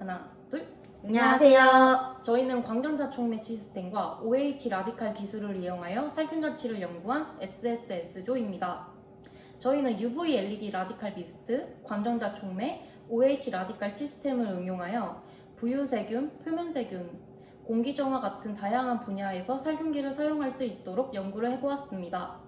하나, 둘. 안녕하세요. 저희는 광전자 촉매 시스템과 OH 라디칼 기술을 이용하여 살균 자치를 연구한 SSS조입니다. 저희는 UV LED 라디칼 비스트, 광전자 촉매, OH 라디칼 시스템을 응용하여 부유세균, 표면세균, 공기정화 같은 다양한 분야에서 살균기를 사용할 수 있도록 연구를 해보았습니다.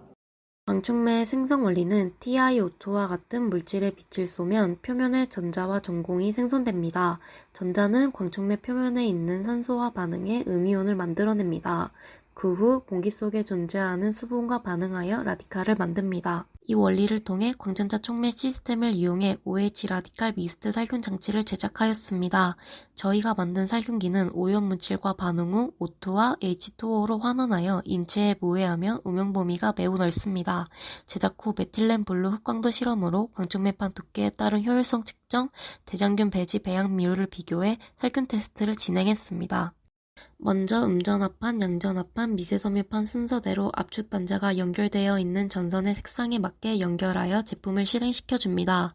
광촉매의 생성 원리는 TiO2와 같은 물질에 빛을 쏘면 표면에 전자와 전공이 생성됩니다. 전자는 광촉매 표면에 있는 산소와 반응해 음이온을 만들어냅니다. 그 후 공기 속에 존재하는 수분과 반응하여 라디칼을 만듭니다. 이 원리를 통해 광전자 촉매 시스템을 이용해 OH 라디칼 미스트 살균 장치를 제작하였습니다. 저희가 만든 살균기는 오염 물질과 반응 후 O2와 H2O로 환원하여 인체에 무해하며 음용 범위가 매우 넓습니다. 제작 후 메틸렌 블루 흑광도 실험으로 광촉매판 두께에 따른 효율성 측정, 대장균 배지 배양미율을 비교해 살균 테스트를 진행했습니다. 먼저 음전압판, 양전압판, 미세섬유판 순서대로 압축 단자가 연결되어 있는 전선의 색상에 맞게 연결하여 제품을 실행시켜 줍니다.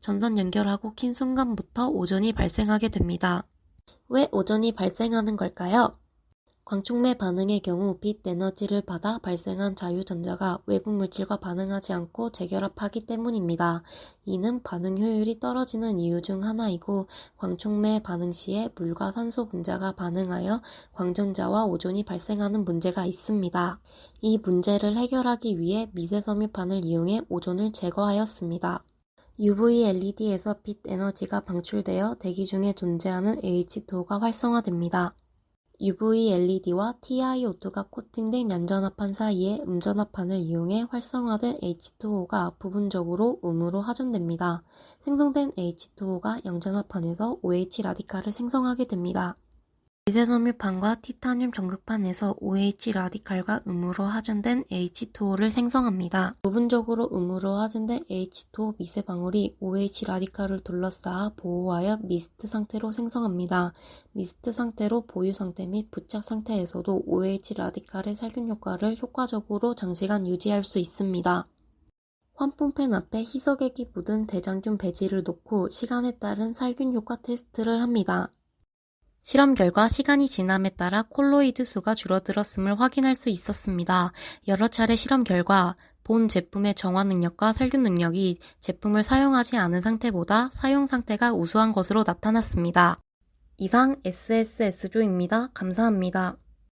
전선 연결하고 킨 순간부터 오존이 발생하게 됩니다. 왜 오존이 발생하는 걸까요? 광촉매 반응의 경우 빛 에너지를 받아 발생한 자유전자가 외부 물질과 반응하지 않고 재결합하기 때문입니다. 이는 반응 효율이 떨어지는 이유 중 하나이고 광촉매 반응 시에 물과 산소 분자가 반응하여 광전자와 오존이 발생하는 문제가 있습니다. 이 문제를 해결하기 위해 미세 섬유판을 이용해 오존을 제거하였습니다. UV LED에서 빛 에너지가 방출되어 대기 중에 존재하는 H2O가 활성화됩니다. UV LED와 TiO2가 코팅된 양전압판 사이에 음전압판을 이용해 활성화된 H2O가 부분적으로 음으로 하전됩니다. 생성된 H2O가 양전압판에서 OH 라디칼을 생성하게 됩니다. 미세섬유판과 티타늄 전극판에서 OH 라디칼과 음으로 하전된 H2O를 생성합니다. 부분적으로 음으로 하전된 H2O 미세 방울이 OH 라디칼을 둘러싸아 보호하여 미스트 상태로 생성합니다. 미스트 상태로 보유 상태 및 부착 상태에서도 OH 라디칼의 살균 효과를 효과적으로 장시간 유지할 수 있습니다. 환풍팬 앞에 희석액이 묻은 대장균 배지를 놓고 시간에 따른 살균 효과 테스트를 합니다. 실험 결과 시간이 지남에 따라 콜로이드 수가 줄어들었음을 확인할 수 있었습니다. 여러 차례 실험 결과 본 제품의 정화 능력과 살균 능력이 제품을 사용하지 않은 상태보다 사용 상태가 우수한 것으로 나타났습니다. 이상 SSS조입니다. 감사합니다.